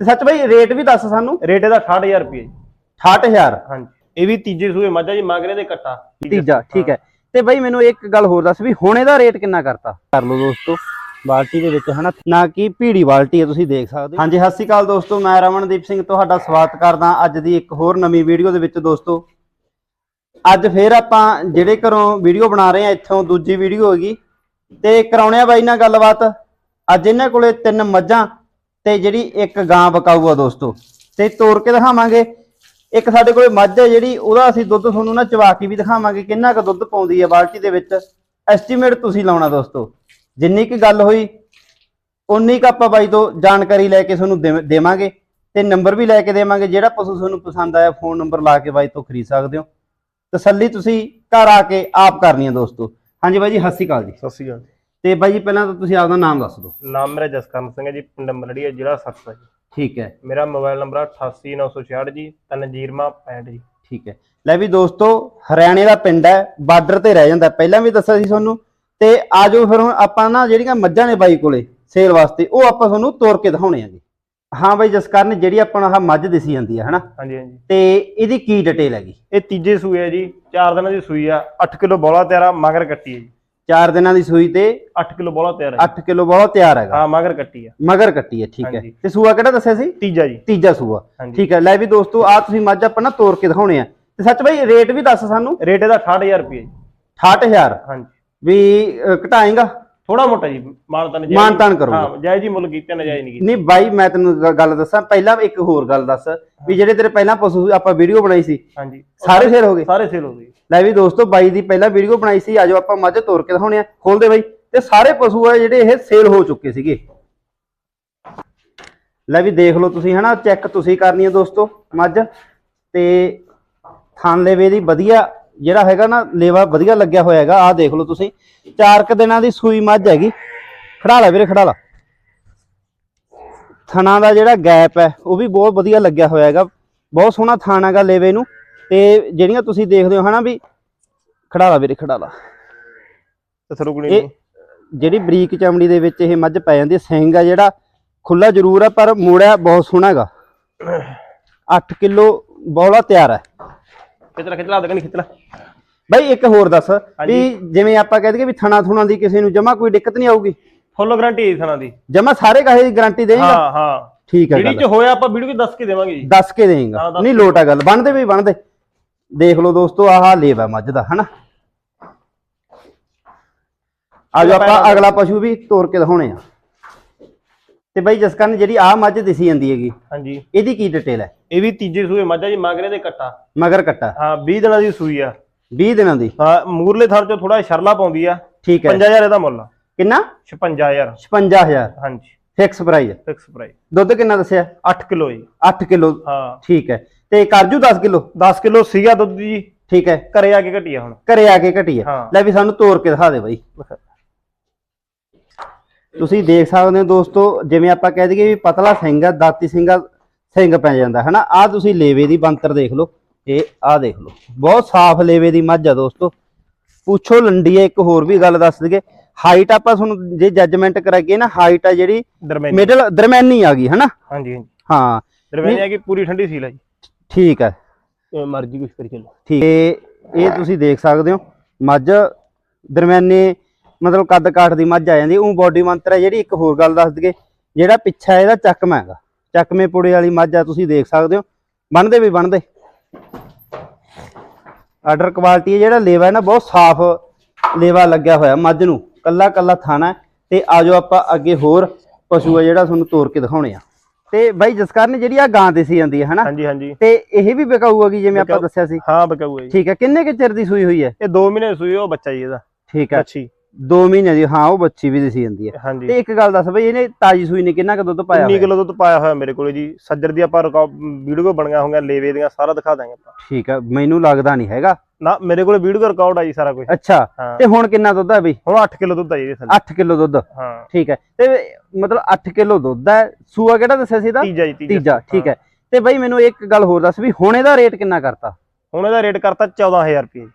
ਤੇ ਸੱਚ ਬਾਈ ਰੇਟ ਵੀ ਦੱਸ ਸਾਨੂੰ। ਰੇਟ ਇਹਦਾ 68000 ਰੁਪਏ ਜੀ। 68000 ਹਾਂਜੀ। ਇਹ ਵੀ ਤੀਜੇ ਸੂਏ ਮੱਝਾ ਜੀ ਮੰਗ ਰਹੇ ਦੇ ਕੱਟਾ। ਤੀਜਾ ਠੀਕ ਹੈ। ਤੇ ਬਾਈ ਮੈਨੂੰ ਇੱਕ ਗੱਲ ਹੋਰ ਦੱਸ ਵੀ ਹੁਣ ਇਹਦਾ ਰੇਟ ਕਿੰਨਾ ਕਰਤਾ? ਕਰ ਲਓ ਦੋਸਤੋ ਬਾਲਟੀ ਦੇ ਵਿੱਚ ਹਨਾ ਨਾ ਕਿ ਭੀੜੀ ਬਾਲਟੀ ਹੈ ਤੁਸੀਂ ਦੇਖ ਸਕਦੇ ਹੋ। ਹਾਂਜੀ ਸਤਿ ਸ਼੍ਰੀ ਅਕਾਲ ਦੋਸਤੋ ਮੈਂ ਰਮਨਦੀਪ ਸਿੰਘ ਤੁਹਾਡਾ ਸਵਾਗਤ ਕਰਦਾ ਅੱਜ ਦੀ ਇੱਕ ਹੋਰ ਨਵੀਂ ਵੀਡੀਓ ਦੇ ਵਿੱਚ ਦੋਸਤੋ। ਅੱਜ ਫੇਰ ਆਪਾਂ ਜਿਹੜੇ ਘਰੋਂ ਵੀਡੀਓ ਬਣਾ ਰਹੇ ਆ ਇੱਥੋਂ ਦੂਜੀ ਵੀਡੀਓ ਹੈਗੀ ਤੇ ਕਰਾਉਣੇ ਆ ਬਾਈ ਨਾਲ ਗੱਲਬਾਤ। ਅੱਜ ਇਹਨਾਂ ਕੋਲੇ ਤਿੰਨ ਮੱਝਾਂ ਤੇ ਜਿਹੜੀ ਇੱਕ ਗਾਂ ਬਕਾਊ ਆ ਦੋਸਤੋ, ਤੇ ਤੋੜ ਕੇ ਦਿਖਾਵਾਂਗੇ। ਇੱਕ ਸਾਡੇ ਕੋਲੇ ਮੱਝ ਹੈ ਜਿਹੜੀ, ਉਹਦਾ ਅਸੀਂ ਦੁੱਧ ਤੁਹਾਨੂੰ ਨਾ ਚਵਾ ਕੇ ਵੀ ਦਿਖਾਵਾਂਗੇ ਕਿੰਨਾ ਕੁ ਦੁੱਧ ਪਾਉਂਦੀ ਹੈ ਬਾਲਟੀ ਦੇ ਵਿੱਚ। ਐਸਟੀਮੇਟ ਤੁਸੀਂ ਲਾਉਣਾ ਦੋਸਤੋ। ਜਿੰਨੀ ਕੁ ਗੱਲ ਹੋਈ, ਉਨੀ ਕੁ ਆਪਾਂ ਬਾਈ ਤੋਂ ਜਾਣਕਾਰੀ ਲੈ ਕੇ ਤੁਹਾਨੂੰ ਦੇਵਾਂਗੇ ਤੇ ਨੰਬਰ ਵੀ ਲੈ ਕੇ ਦੇਵਾਂਗੇ, ਜਿਹੜਾ ਪਸ਼ੂ ਤੁਹਾਨੂੰ ਪਸੰਦ ਆਇਆ ਫੋਨ ਨੰਬਰ ਲਾ ਕੇ ਬਾਈ ਤੋਂ ਖਰੀਦ ਸਕਦੇ ਹੋ। ਤਸੱਲੀ ਤੁਸੀਂ ਘਰ ਆ ਕੇ ਆਪ ਕਰਨੀ ਹੈ ਦੋਸਤੋ। ਹਾਂਜੀ ਬਾਈ ਜੀ, ਸਤਿ ਸ਼੍ਰੀ ਅਕਾਲ ਜੀ। ਸਤਿ ਸ਼੍ਰੀ ਅਕਾਲ ਜੀ। ਤੇ ਬਾਈ ਜੀ ਪਹਿਲਾਂ ਤਾਂ ਤੁਸੀਂ ਆਪਦਾ ਨਾਮ ਦੱਸ ਦਿਓ। ਨਾਮ ਮੇਰਾ ਜਸਕਰਨ ਸਿੰਘ ਹੈ ਜੀ ਪਿੰਡ ਮਲੜੀ ਹੈ ਜ਼ਿਲ੍ਹਾ ਸਤਸਾ ਜੀ। ਠੀਕ ਹੈ। ਮੇਰਾ ਮੋਬਾਈਲ ਨੰਬਰ 88966 ਜੀ ਤਨਜੀਰਮਾ 65 ਜੀ। ਠੀਕ ਹੈ। ਲੈ ਵੀ ਦੋਸਤੋ ਹਰਿਆਣੇ ਦਾ ਪਿੰਡ ਹੈ ਬਾਰਡਰ ਤੇ ਰਹਿ ਜਾਂਦਾ। ਪਹਿਲਾਂ ਵੀ ਦੱਸਿਆ ਸੀ ਤੁਹਾਨੂੰ ਤੇ ਆਜੋ ਫਿਰ ਹੁਣ ਆਪਾਂ ਨਾ ਜਿਹੜੀਆਂ ਮੱਝਾਂ ਨੇ ਬਾਈ ਕੋਲੇ ਸੇਲ ਵਾਸਤੇ ਉਹ ਆਪਾਂ ਤੁਹਾਨੂੰ ਤੋੜ ਕੇ ਦਿਖਾਉਣੇ ਆਂਗੇ ਹਾਂ ਬਾਈ ਜਸਕਰਨ ਜਿਹੜੀ ਆਪਾਂ ਨੂੰ ਆਹ ਮੱਝ ਦਿਸੀ ਜਾਂਦੀ ਹੈ ਹਨਾ? ਹਾਂਜੀ ਹਾਂਜੀ। ਤੇ ਇਹਦੀ ਕੀ ਡਿਟੇਲ ਹੈਗੀ? ਇਹ ਤੀਜੇ ਸੂਏ ਹੈ ਜੀ 4 ਦਿਨਾਂ ਦੀ ਸੂਈ ਆ 8 ਕਿਲੋ ਬੋਲਾ ਤਿਆਰਾ ਮਗਰ ਕੱਟੀ ਹੈ ਜੀ। 4 ਦਿਨਾਂ ਦੀ ਸੂਈ ਤੇ 8 ਕਿਲੋ ਬੋਲਾ ਤਿਆਰ ਹੈ। 8 ਕਿਲੋ ਬਹੁਤ ਤਿਆਰ ਹੈਗਾ। ਹਾਂ ਮਗਰ ਕੱਟੀ ਆ। ਮਗਰ ਕੱਟੀ ਹੈ ਠੀਕ ਹੈ। ਤੇ ਸੂਆ ਕਿਹੜਾ ਦੱਸਿਆ ਸੀ? ਤੀਜਾ ਜੀ। ਤੀਜਾ ਸੂਆ। ਠੀਕ ਹੈ। ਲੈ ਵੀ ਦੋਸਤੋ ਆ ਤੁਸੀਂ ਮੱਝ ਆਪਾਂ ਨਾ ਤੋੜ ਕੇ ਦਿਖਾਉਣੇ ਆ। ਤੇ ਸੱਚ ਬਾਈ ਰੇਟ ਵੀ ਦੱਸ ਸਾਨੂੰ। ਰੇਟ ਇਹਦਾ 68000 ਰੁਪਏ ਜੀ। 68000 ਹਾਂਜੀ। ਵੀ ਘਟਾਏਗਾ? ਥੋੜਾ ਮੋਟਾ ਜੀ ਮਾਨਤਾਨ ਜਾਇਜ਼ ਮਾਨਤਾਨ ਕਰੋਗੇ। ਹਾਂ ਜਾਇਜ਼ ਹੀ ਮੁੱਲ ਕੀਤੇ ਨਜਾਇਜ਼ ਨਹੀਂ ਨਹੀਂ ਬਾਈ ਮੈਂ ਤੈਨੂੰ ਗੱਲ ਦੱਸਾਂ ਪਹਿਲਾਂ ਇੱਕ ਹੋਰ ਗੱਲ ਦੱਸ ਵੀ ਜਿਹੜੇ ਤੇਰੇ ਪਹਿਲਾਂ ਪਸ਼ੂ ਆਪਾਂ ਵੀਡੀਓ ਬਣਾਈ ਸੀ ਹਾਂਜੀ। ਸਾਰੇ ਸੇਲ ਹੋ ਗਏ। ਸਾਰੇ ਸੇਲ ਹੋ ਗਏ। ਲੈ ਵੀ ਦੋਸਤੋ ਬਾਈ ਦੀ ਪਹਿਲਾਂ ਵੀਡੀਓ ਬਣਾਈ ਸੀ ਆਜੋ ਆਪਾਂ ਮੱਝ ਤੋੜ ਕੇ ਦਿਖਾਉਣੇ ਆ ਖੋਲਦੇ ਬਾਈ। ਤੇ ਸਾਰੇ ਪਸ਼ੂ ਆ ਜਿਹੜੇ ਇਹ ਸੇਲ ਹੋ ਚੁੱਕੇ ਸੀਗੇ। ਲੈ ਵੀ ਦੇਖ ਲਓ ਤੁਸੀਂ ਹਨਾ ਚੈੱਕ ਤੁਸੀਂ ਕਰਨੀ ਹੈ ਦੋਸਤੋ ਮੱਝ। ਤੇ ਥਣ ਲੇਵੇ ਦੀ ਵਧੀਆ ਜਿਹੜਾ ਹੈਗਾ ਨਾ ਲੇਵਾ ਵਧੀਆ ਲੱਗਿਆ ਹੋਇਆ ਹੈਗਾ ਆਹ ਦੇਖ ਲਓ ਤੁਸੀਂ। ਚਾਰ ਕੁ ਦਿਨਾਂ ਦੀ ਸੂਈ ਮੱਝ ਹੈਗੀ। ਖੜਾ ਲੈ ਵੀਰੇ ਖੜਾ ਲਾ। ਥਣਾ ਦਾ ਜਿਹੜਾ ਗੈਪ ਹੈ ਉਹ ਵੀ ਬਹੁਤ ਵਧੀਆ ਲੱਗਿਆ ਹੋਇਆ ਹੈਗਾ। ਬਹੁਤ ਸੋਹਣਾ ਥਣ ਹੈਗਾ ਲੇਵੇ ਨੂੰ। ਤੇ ਜਿਹੜੀਆਂ ਤੁਸੀਂ ਦੇਖਦੇ ਹੋ ਹਨਾ ਵੀ ਖੜਾ ਲਾ ਵੀਰੇ ਖੜਾ ਲਾ। ਇਹ ਜਿਹੜੀ ਬਰੀਕ ਚਮੜੀ ਦੇ ਵਿੱਚ ਇਹ ਮੱਝ ਪੈ ਜਾਂਦੀ ਹੈ ਸਿੰਘ ਆ ਜਿਹੜਾ ਖੁੱਲਾ ਜ਼ਰੂਰ ਆ ਪਰ ਮੋੜਿਆ ਬਹੁਤ ਸੋਹਣਾ ਹੈਗਾ। 8 ਕਿਲੋ ਬੌਲਾ ਤਿਆਰ ਹੈ। ਖਿੱਚ ਲੈ ਖਿੱਚ ਲੈ ਦਗਣੀ ਖਿੱਚ ਲੈ। ਬਾਈ ਇੱਕ ਹੋਰ ਦੱਸ ਵੀ ਜਿਵੇਂ ਆਪਾਂ ਕਹਿ ਦਈਏ ਵੀ ਥਣਾ ਥੁਣਾ ਦੀ ਕਿਸੇ ਨੂੰ ਜਮਾ ਕੋਈ ਦਿੱਕਤ ਨਹੀਂ ਆਊਗੀ? ਫੁੱਲ ਗਾਰੰਟੀ ਥਣਾ ਦੀ। ਜਮਾ ਸਾਰੇ ਕਾਹੇ ਦੀ ਗਾਰੰਟੀ ਦੇਗਾ ਹਾਂ ਹਾਂ। ਠੀਕ ਹੈ ਜਿਹੜੀ ਚ ਹੋਇਆ ਆਪਾਂ ਵੀਡੀਓ 'ਚ ਦੱਸ ਕੇ ਦੇਵਾਂਗੇ ਜੀ। ਦੱਸ ਕੇ ਦੇਗਾ ਨਹੀਂ ਲੋਟ ਆ ਗੱਲ ਬਣਦੇ ਵੀ ਬਣਦੇ। ਦੇਖ ਲਓ ਦੋਸਤੋ ਆਹ ਲੇਵਾ ਮੱਝ ਦਾ ਹਨਾ? ਆਜੋ ਆਪਾਂ ਅਗਲਾ ਪਸ਼ੂ ਵੀ ਤੋੜ ਕੇ ਦਿਖਾਉਣੇ ਆ। ਤੇ ਬਾਈ ਜਸਕਰਨ ਜਿਹੜੀ ਆਹ ਮੱਝ ਦਿਸੀ ਜਾਂਦੀ ਹੈਗੀ ਹਾਂਜੀ। ਇਹਦੀ ਕੀ ਡਿਟੇਲ ਹੈ? ਇਹ ਵੀ ਤੀਜੇ ਸੂਏ ਮੱਝਾ ਜੀ ਮੰਗ ਰਹੇ ਦੇ ਕੱਟਾ। ਮਗਰ ਕੱਟਾ। ਹਾਂ 20 ਦਿਨਾਂ ਦੀ ਸੂਈ ਆ। 20 ਦਿਨਾਂ ਦੀ? ਹਾਂ ਮੂਰਲੇ ਥਰ ਚੋਂ ਥੋੜਾ ਸ਼ਰਲਾ ਪਾਉਂਦੀ ਆ। ਠੀਕ ਹੈ। 5000 ਇਹਦਾ ਮੁੱਲ ਆ। ਕਿੰਨਾ? 56000 56000 ਹਾਂਜੀ। ਫਿਕਸ ਪ੍ਰਾਈਸ ਫਿਕਸ ਪ੍ਰਾਈਸ ਦੁੱਧ ਕਿੰਨਾ ਦੱਸਿਆ? 8 ਕਿਲੋ ਜੀ। 8 ਕਿਲੋ। ਹਾਂ। ਠੀਕ ਹੈ। ਤੇ ਕਾਜੂ 10 ਕਿਲੋ? 10 ਕਿਲੋ ਸੀਗਾ ਦੁੱਧ ਜੀ। ਠੀਕ ਹੈ। ਘਰੇ ਆ ਕੇ ਘਟਿਆ ਹੁਣ। ਘਰੇ ਆ ਕੇ ਘਟੀ ਹੈ। ਹਾਂ। ਲੈ ਵੀ ਸਾਨੂੰ ਤੋੜ ਕੇ ਦਿਖਾ ਦੇ ਬਾਈ। ਤੁਸੀਂ ਦੇਖ ਸਕਦੇ ਹੋ ਦੋਸਤੋ ਜਿਵੇਂ ਆਪਾਂ ਕਹਿ ਦਈਏ ਵੀ ਪਤਲਾ ਸਿੰਘ ਆ ਦਾਤੀ ਸਿੰਘ ਆ ਸਿੰਘ ਪੈ ਜਾਂਦਾ ਹਨਾ? ਆ ਤੁਸੀਂ ਲੇਵੇ ਦੀ ਬੰਤਰ ਦੇਖ ਲਓ ਇਹ ਆ ਦੇਖ ਲਓ। ਬਹੁਤ ਸਾਫ਼ ਲੇਵੇ ਦੀ ਮੱਝ ਆ ਦੋਸਤੋ। ਪੁੱਛੋ ਲੰਡੀ ਹੈ ਇੱਕ ਹੋਰ ਵੀ ਗੱਲ ਦੱਸ ਦਈਏ ਹਾਈਟ ਆਪਾਂ ਤੁਹਾਨੂੰ ਜੇ ਜੱਜਮੈਂਟ ਕਰਾਈਏ ਨਾ ਹਾਈਟ ਆ ਜਿਹੜੀ ਦਰਮਿਆਨੀ। ਮਿਡਲ ਦਰਮਿਆਨੀ ਆ ਗਈ ਹਨਾ? ਹਾਂਜੀ ਹਾਂਜੀ। ਹਾਂ। ਦਰਮਿਆਨੀ ਆ ਕਿ ਪੂਰੀ ਠੰਡੀ ਸੀ ਲਾ ਜੀ। ਠੀਕ ਹੈ ਮਰਜ਼ੀ ਕੁਛ ਕਰੀ ਚੱਲੋ। ਠੀਕ। ਤੇ ਇਹ ਤੁਸੀਂ ਦੇਖ ਸਕਦੇ ਹੋ ਮੱਝ ਦਰਮਿਆਨੇ ਮਤਲਬ ਕੱਦ ਕਾਠ ਦੀ ਮੱਝ ਆ ਜਾਂਦੀ ਉਹ ਬਾਡੀ ਮੰਤਰ ਹੈ ਜਿਹੜੀ ਇੱਕ ਹੋਰ ਗੱਲ ਦੱਸ ਦਈਏ ਜਿਹੜਾ ਪਿੱਛਾ ਇਹਦਾ ਚੱਕਮਾ ਹੈਗਾ। ਚੱਕਮੇ ਪੁੜੇ ਵਾਲੀ ਮੱਝ ਆ ਤੁਸੀਂ ਦੇਖ ਸਕਦੇ ਹੋ। ਬਣਦੇ ਵੀ ਬਣਦੇ। ਆਰਡਰ ਕੁਆਲਿਟੀ ਹੈ ਜਿਹੜਾ ਲੇਵਾ ਹੈ ਨਾ ਬਹੁਤ ਸਾਫ਼ ਲੇਵਾ ਲੱਗਿਆ ਹੋਇਆ ਮੱਝ ਨੂੰ। ਕੱਲਾ ਕੱਲਾ ਥਾਣਾ। ਤੇ ਆਜੋ ਆਪਾਂ ਅੱਗੇ ਹੋਰ ਪਸ਼ੂ ਆ ਜਿਹੜਾ ਤੁਹਾਨੂੰ ਤੋੜ ਕੇ ਦਿਖਾਉਣੇ ਆ। ਤੇ ਬਾਈ ਜਸਕਰਨ ਜਿਹੜੀ ਆ ਗਾਂ ਦੇਸੀ ਜਾਂਦੀ ਹੈ ਹਨਾ? ਹਾਂਜੀ ਹਾਂਜੀ। ਤੇ ਇਹ ਵੀ ਵਿਕਾਊ ਹੈਗੀ ਜਿਵੇਂ ਆਪਾਂ ਵਿਕਾਊ। ਦੱਸਿਆ ਸੀ? ਹਾਂ ਬਕਾਊ ਹੈ ਠੀਕ ਹੈ। ਕਿੰਨੇ ਕੁ ਚਿਰ ਦੀ ਸੂਈ ਹੋਈ ਹੈ? ਇਹ 2 ਮਹੀਨੇ ਸੂਈ ਉਹ ਬੱਚਾ ਜੀ ਇਹਦਾ। ਠੀਕ ਹੈ। ਅੱਛੀ 2 ਮਹੀਨੇ ਦੀ ਹਾਂ ਉਹ ਬੱਚੀ ਵੀ ਦਿਸੀ ਜਾਂਦੀ ਹੈ। ਹਾਂਜੀ। ਤੇ ਇੱਕ ਗੱਲ ਦੱਸ ਬਈ ਇਹਨੇ ਤਾਜੀ ਸੂਈ ਨੇ ਕਿੰਨਾ ਕੁ ਦੁੱਧ ਪਾਇਆ 19 ਹੋਇਆ? ਕਿਲੋ ਦੁੱਧ ਪਾਇਆ ਹੋਇਆ ਮੇਰੇ ਕੋਲੇ ਜੀ। ਸੱਜਰ ਦੀ ਆਪਾਂ ਵੀਡੀਓ ਬਣੀਆਂ ਹੋਈਆਂ ਲੇਵੇ ਦੀਆਂ ਸਾਰਾ ਦਿਖਾ ਦਾਂਗੇ ਆਪਾਂ। ਠੀਕ ਹੈ ਮੈਨੂੰ ਲੱਗਦਾ ਨਹੀਂ ਹੈਗਾ। ਨਾ ਮੇਰੇ ਕੋਲੇ ਵੀਡੀਓ ਰਿਕਾਰਡ ਆ ਜੀ ਸਾਰਾ ਕੁਝ ਅੱਛਾ ਤੇ ਹੁਣ ਕਿੰਨਾ ਦੁੱਧ ਹੈ ਬਈ? ਹੁਣ 8 ਕਿਲੋ ਦੁੱਧ ਆ ਜੀ ਥੱਲੇ। 8 ਕਿਲੋ ਦੁੱਧ। ਹਾਂ। ਠੀਕ ਹੈ ਤੇ ਮਤਲਬ 8 ਕਿਲੋ ਦੁੱਧ ਹੈ ਸੂਆ ਕਿਹੜਾ ਦੱਸਿਆ ਸੀ ਇਹਦਾ? ਤੀਜਾ ਜੀ ਤੀਜਾ। ਠੀਕ ਹੈ। ਤੇ ਬਈ ਮੈਨੂੰ ਇੱਕ ਗੱਲ ਹੋਰ ਦੱਸ ਵੀ ਹੁਣ ਇਹਦਾ ਰੇਟ ਕਿੰਨਾ ਕਰਤਾ? ਹੁਣ ਇਹਦਾ ਰੇਟ ਕਰਤਾ 14000 ਰੁਪਏ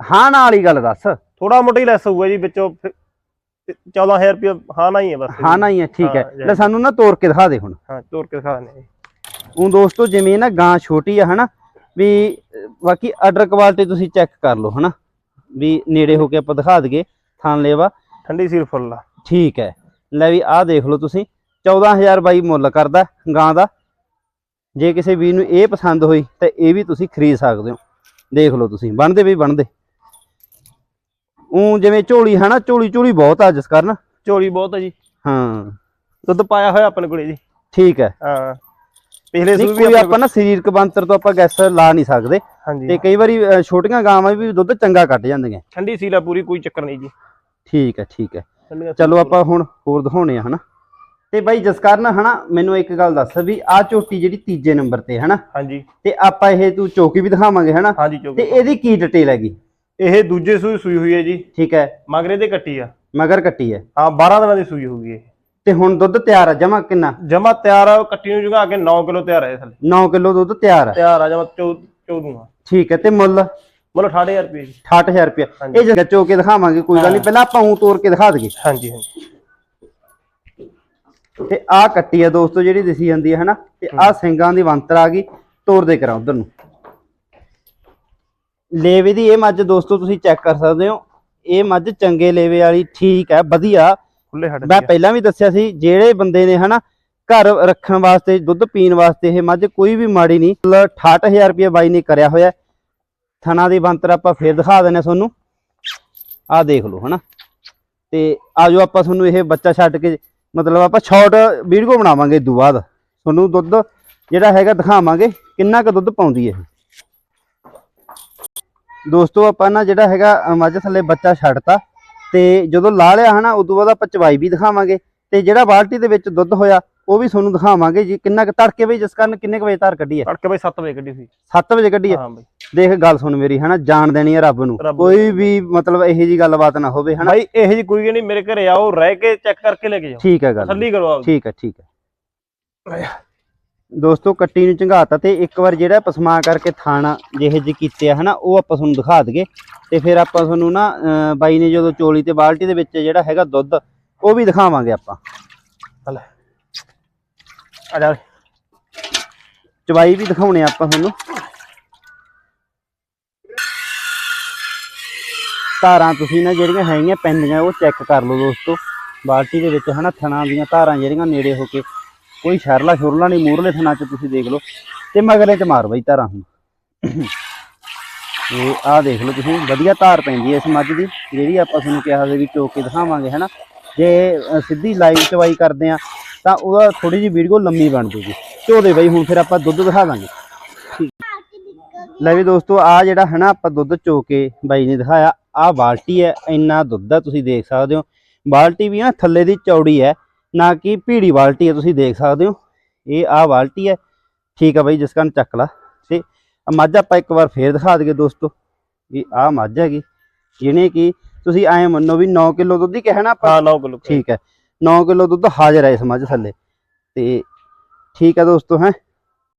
ਹਾਂ ਨਾਲ ਹੀ ਗੱਲ ਦੱਸ। ਥੋੜਾ ਮੋਟਾ ਹੀ ਲੈਸ ਹੋਊਗਾ ਜੀ ਵਿੱਚੋਂ ਫਿਰ ਤੇ 14000 ਰੁਪਏ ਹਾਂ ਨਾ ਹੀ ਹੈ ਬਸ ਹਾਂ ਨਾ ਹੀ ਹੈ ਠੀਕ ਹੈ। ਲੈ ਸਾਨੂੰ ਨਾ ਤੋੜ ਕੇ ਦਿਖਾ ਦੇ ਹੁਣ। ਹਾਂ ਤੋੜ ਕੇ ਦਿਖਾ ਦਿੰਦੇ ਉਹ ਦੋਸਤੋ ਜਿਵੇਂ ਨਾ ਗਾਂ ਛੋਟੀ ਆ ਹਨਾ ਵੀ ਬਾਕੀ ਆਰਡਰ ਕੁਆਲਿਟੀ ਤੁਸੀਂ ਚੈੱਕ ਕਰ ਲਓ ਹਨਾ। ਵੀ ਨੇੜੇ ਹੋ ਕੇ ਆਪਾਂ ਦਿਖਾ ਦਈਏ ਥਾਨ ਲੇਵਾ। ਠੰਡੀ ਸੀਰ ਫੁੱਲ ਆ। ਠੀਕ ਹੈ। ਲੈ ਵੀ ਆਹ ਦੇਖ ਲਓ ਤੁਸੀਂ 14000 ਬਾਈ ਮੁੱਲ ਕਰਦਾ ਗਾਂ ਦਾ। ਜੇ ਕਿਸੇ ਵੀਰ ਨੂੰ ਇਹ ਪਸੰਦ ਹੋਈ ਤਾਂ ਇਹ ਵੀ ਤੁਸੀਂ ਖਰੀਦ ਸਕਦੇ ਹੋ। ਦੇਖ ਲਓ ਤੁਸੀਂ ਬਣਦੇ ਵੀ ਬਣਦੇ। ਉਹ ਜਿਵੇਂ ਝੋਲੀ ਹਨਾ ਝੋਲੀ ਝੋਲੀ ਬਹੁਤ ਆ ਜਿਸ ਕਾਰਨ। ਝੋਲੀ ਬਹੁਤ ਹੈ ਜੀ। ਹਾਂ। ਦੁੱਧ ਪਾਇਆ ਹੋਇਆ ਆਪਣੇ ਕੋਲੇ ਜੀ। ਠੀਕ ਹੈ। ਹਾਂ। ਪਿਛਲੇ ਸੂਈ ਵੀ ਆਪਾਂ ਨਾ ਸਰੀਰਕ ਬੰਤਰ ਤੋਂ ਆਪਾਂ ਗੈਸ ਲਾ ਨਹੀਂ ਸਕਦੇ। ਤੇ ਕਈ ਵਾਰੀ ਛੋਟੀਆਂ ਗਾਵਾਂ ਵੀ ਦੁੱਧ ਚੰਗਾ ਕੱਢ ਜਾਂਦੀਆਂ। ਠੰਡੀ ਸੀਲ ਆ ਪੂਰੀ ਕੋਈ ਚੱਕਰ ਨਹੀਂ ਜੀ। ਠੀਕ ਹੈ ਠੀਕ ਹੈ। ਚਲੋ ਆਪਾਂ ਹੁਣ ਹੋਰ ਦਿਖਾਉਣੇ ਆ ਹਨਾ। ਤੇ ਬਾਈ ਜਸਕਰਨ ਹਨਾ ਮੈਨੂੰ ਇੱਕ ਗੱਲ ਦੱਸ ਵੀ ਆ ਝੋਟੀ ਜਿਹੜੀ ਤੀਜੇ ਨੰਬਰ ਤੇ ਹਨਾ ਹਾਂਜੀ। ਤੇ ਆਪਾਂ ਇਹ ਤੂੰ ਚੌਕੀ ਵੀ ਦਿਖਾਵਾਂਗੇ ਹਨਾ। ਤੇ ਇਹਦੀ ਕੀ ਡਿਟੇਲ ਹੈਗੀ? ਇਹ ਦੂਜੇ ਸੂਈ ਸੂਈ ਹੋਈ ਹੈ ਜੀ। ਠੀਕ ਹੈ। ਮਗਰੇ ਤੇ ਕੱਟੀ ਆ। ਮਗਰ ਕੱਟੀ ਹੈ। ਹਾਂ 12 ਦਿਨਾਂ ਦੀ ਸੂਈ ਹੋਊਗੀ ਇਹ। ਤੇ ਹੁਣ ਦੁੱਧ ਤਿਆਰ ਆ? ਜਮਾ ਕਿੰਨਾ? ਜਮਾ ਤਿਆਰ ਆ ਉਹ ਕੱਟੀ ਨੂੰ ਜੁਗਾ ਕੇ 9 ਕਿਲੋ ਤਿਆਰ ਆ ਇਹ ਥੱਲੇ। 9 ਕਿਲੋ ਦੁੱਧ ਤਿਆਰ ਆ। ਤਿਆਰ ਆ ਜਮਾ 14 ਆ ਠੀਕ ਹੈ ਤੇ ਮੁੱਲ? ਮਤਲਬ 68000 ਰੁਪਏ ਜੀ। 68000 ਰੁਪਏ। ਇਹ ਜਗ੍ਹਾ ਚੋ ਕੇ ਦਿਖਾਵਾਂਗੇ ਕੋਈ ਗੱਲ ਨਹੀਂ ਪਹਿਲਾਂ ਆਪਾਂ ਉਹ ਤੋੜ ਕੇ ਦਿਖਾ ਦਈਏ। ਹਾਂਜੀ ਹਾਂਜੀ। ਤੇ ਆਹ ਕੱਟੀ ਆ ਦੋਸਤੋ ਜਿਹੜੀ ਦਿਸੀ ਜਾਂਦੀ ਹੈ ਹਨਾ? ਤੇ ਆਹ ਸਿੰਘਾਂ ਦੀ ਵੰਤਰ ਆ ਗਈ। ਤੋੜ ਦੇ ਕਰਾਂ ਉਧਰ ਨੂੰ। ਲੇਵੇ ਦੀ ਇਹ ਮੱਝ ਦੋਸਤੋ ਤੁਸੀਂ ਚੈੱਕ ਕਰ ਸਕਦੇ ਹੋ। ਇਹ ਮੱਝ ਚੰਗੇ ਲੇਵੇ ਵਾਲੀ ਠੀਕ ਹੈ ਵਧੀਆ। ਖੁੱਲੇ ਹੱਡ ਮੈਂ ਪਹਿਲਾਂ ਵੀ ਦੱਸਿਆ ਸੀ ਜਿਹੜੇ ਬੰਦੇ ਨੇ ਹਨਾ ਘਰ ਰੱਖਣ ਵਾਸਤੇ ਦੁੱਧ ਪੀਣ ਵਾਸਤੇ ਇਹ ਮੱਝ ਕੋਈ ਵੀ ਮਾੜੀ ਨਹੀਂ। 68000 ਰੁਪਏ ਬਾਈ ਨੇ ਕਰਿਆ ਹੋਇਆ। ਥਣਾ ਦੀ ਬੰਤਰ ਆਪਾਂ ਫੇਰ ਦਿਖਾ ਦਿੰਨੇ ਤੁਹਾਨੂੰ। ਆਹ ਦੇਖ ਲਓ ਹਨਾ। ਤੇ ਆਜੋ ਆਪਾਂ ਤੁਹਾਨੂੰ ਇਹ ਬੱਚਾ ਛੱਡ ਕੇ ਮਤਲਬ ਆਪਾਂ ਸ਼ਾਰਟ ਵੀਡੀਓ ਬਣਾਵਾਂਗੇ ਇਦੋਂ ਬਾਅਦ। ਤੁਹਾਨੂੰ ਦੁੱਧ ਜਿਹੜਾ ਹੈਗਾ ਦਿਖਾਵਾਂਗੇ ਕਿੰਨਾ ਕੁ ਦੁੱਧ ਪਾਉਂਦੀ ਹੈ ਦੋਸਤੋ ਆਪਾਂ ਨਾ ਜਿਹੜਾ ਹੈਗਾ ਮੱਝ ਥੱਲੇ ਬੱਚਾ ਛੱਡਤਾ ਤੇ ਜਦੋਂ ਲਾ ਲਿਆ ਹਨਾ ਉਦੋਂ ਬਾਅਦ ਆਪਾਂ ਚਵਾਈ ਵੀ ਦਿਖਾਵਾਂਗੇ ਤੇ ਜਿਹੜਾ ਬਾਲਟੀ ਦੇ ਵਿੱਚ ਦੁੱਧ ਹੋਇਆ ਉਹ ਵੀ ਤੁਹਾਨੂੰ ਦਿਖਾਵਾਂਗੇ ਜੀ। ਕਿੰਨਾ ਕੁ ਤੜਕੇ ਬਈ ਜਿਸ ਕਾਰਨ ਕਿੰਨੇ ਕੁ ਵਜੇ ਧਾਰ ਕੱਢੀ ਹੈ? ਤੜਕੇ ਬਈ 7 ਵਜੇ ਕੱਢੀ ਸੀ। 7 ਵਜੇ ਕੱਢੀ ਹੈ? ਹਾਂ ਬਈ। ਦੇਖ ਗੱਲ ਸੁਣ ਮੇਰੀ ਹਨਾ ਜਾਣ ਦੇਣੀ ਹੈ ਰੱਬ ਨੂੰ। ਕੋਈ ਵੀ ਮਤਲਬ ਇਹੋ ਜੀ ਗੱਲਬਾਤ ਨਾ ਹੋਵੇ ਹਨਾ। ਬਾਈ ਇਹੋ ਜੀ ਕੋਈ ਨਹੀਂ ਮੇਰੇ ਘਰੇ ਆਓ ਰਹਿ ਕੇ ਚੈੱਕ ਕਰਕੇ ਲੈ ਕੇ ਜਾਓ। ਠੀਕ ਹੈ ਗੱਲ। ਤਸੱਲੀ ਕਰੋ ਆਪ ਠੀਕ ਹੈ ਠੀਕ ਹੈ। ਦੋਸਤੋ ਕੱਟੀ ਨੂੰ ਝੰਗਾਤਾ ਤੇ ਇੱਕ ਵਾਰ ਜਿਹੜਾ ਪਸਮਾ ਕਰਕੇ ਥਾਣਾ ਜਿਹੇ ਜਿਹੇ ਕੀਤੇ ਆ ਹਨਾ ਉਹ ਆਪਾਂ ਤੁਹਾਨੂੰ ਦਿਖਾ ਦਈਏ। ਤੇ ਫਿਰ ਆਪਾਂ ਤੁਹਾਨੂੰ ਨਾ ਬਾਈ ਨੇ ਜਦੋਂ ਚੋਲੀ ਤੇ ਬਾਲਟੀ ਦੇ ਵਿੱਚ ਜਿਹੜਾ ਹੈਗਾ ਦੁੱਧ ਉਹ ਵੀ ਦਿਖਾਵਾਂਗੇ ਆਪਾਂ। ਹਲੇ। ਆ ਜਾ। ਚਵਾਈ ਵੀ ਦਿਖਾਉਣੇ ਆਪਾਂ ਤੁਹਾਨੂੰ। ਧਾਰਾਂ ਤੁਸੀਂ ਨਾ ਜਿਹੜੀਆਂ ਹੈਗੀਆਂ ਪੈਂਦੀਆਂ ਉਹ ਚੈੱਕ ਕਰ ਲਓ ਦੋਸਤੋ। ਬਾਲਟੀ ਦੇ ਵਿੱਚ ਹਨਾ ਥਣਾ ਦੀਆਂ ਧਾਰਾਂ ਜਿਹੜੀਆਂ ਨੇੜੇ ਹੋ ਕੇ ਕੋਈ ਸ਼ਰਲਾ ਸ਼ੁਰਲਾ ਨਹੀਂ, ਮੂਰਲੇ ਥਣਾ 'ਚ ਤੁਸੀਂ ਦੇਖ ਲਓ। ਤੇ ਮਗਲੇ 'ਚ ਮਾਰ ਬਈ ਧਾਰਾਂ ਹੁਣ। ਇਹ ਆਹ ਦੇਖ ਲਓ ਤੁਸੀਂ, ਵਧੀਆ ਧਾਰ ਪੈਂਦੀ ਹੈ ਇਸ ਮੱਝ ਦੀ, ਜਿਹੜੀ ਆਪਾਂ ਤੁਹਾਨੂੰ ਕਿਹਾ ਸੀ ਵੀ ਚੋਕ ਕੇ ਦਿਖਾਵਾਂਗੇ, ਹਨਾ? ਜੇ ਸਿੱਧੀ ਲਾਈਵ ਚਵਾਈ ਕਰਦੇ ਆ ਤਾਂ ਉਹਦਾ ਥੋੜੀ ਜਿਹੀ ਵੀਡੀਓ ਲੰਮੀ ਬਣ ਜੂਗੀ। ਝੋਦੇ ਬਈ ਹੁਣ ਫਿਰ ਆਪਾਂ ਦੁੱਧ ਦਿਖਾ ਦਾਂਗੇ। ਲੈ ਵੀ ਦੋਸਤੋ ਆ ਜਿਹੜਾ, ਹਨਾ, ਆਪਾਂ ਦੁੱਧ ਚੋ ਕੇ ਬਾਈ ਨੇ ਦਿਖਾਇਆ ਆ ਬਾਲਟੀ ਹੈ, ਇੰਨਾ ਦੁੱਧ ਹੈ, ਤੁਸੀਂ ਦੇਖ ਸਕਦੇ ਹੋ। ਬਾਲਟੀ ਵੀ ਨਾ ਥੱਲੇ ਦੀ ਚੌੜੀ ਹੈ ਨਾ ਕਿ ਭੀੜੀ ਬਾਲਟੀ ਹੈ ਤੁਸੀਂ ਦੇਖ ਸਕਦੇ ਹੋ। ਇਹ ਆ ਬਾਲਟੀ ਹੈ। ਠੀਕ ਹੈ ਬਾਈ ਜਿਸ ਕਾਰਨ ਚੱਕ ਲਾ। ਤੇ ਮੱਝ ਆਪਾਂ ਇੱਕ ਵਾਰ ਫੇਰ ਦਿਖਾ ਦਈਏ ਦੋਸਤੋ ਇਹ ਆ ਮੱਝ ਹੈਗੀ ਜਿਹਨੇ ਕਿ ਤੁਸੀਂ ਐਂ ਮੰਨੋ ਵੀ 9 ਕਿਲੋ ਦੁੱਧ ਹੀ ਕਹਿਣਾ ਆਪਾਂ। ਹਾਂ 9 ਕਿਲੋ। ਠੀਕ ਹੈ। 9 ਕਿਲੋ ਦੁੱਧ ਹਾਜ਼ਰ ਹੈ ਇਸ ਮੱਝ ਥੱਲੇ। ਤੇ ਠੀਕ ਹੈ ਦੋਸਤੋ ਹੈ।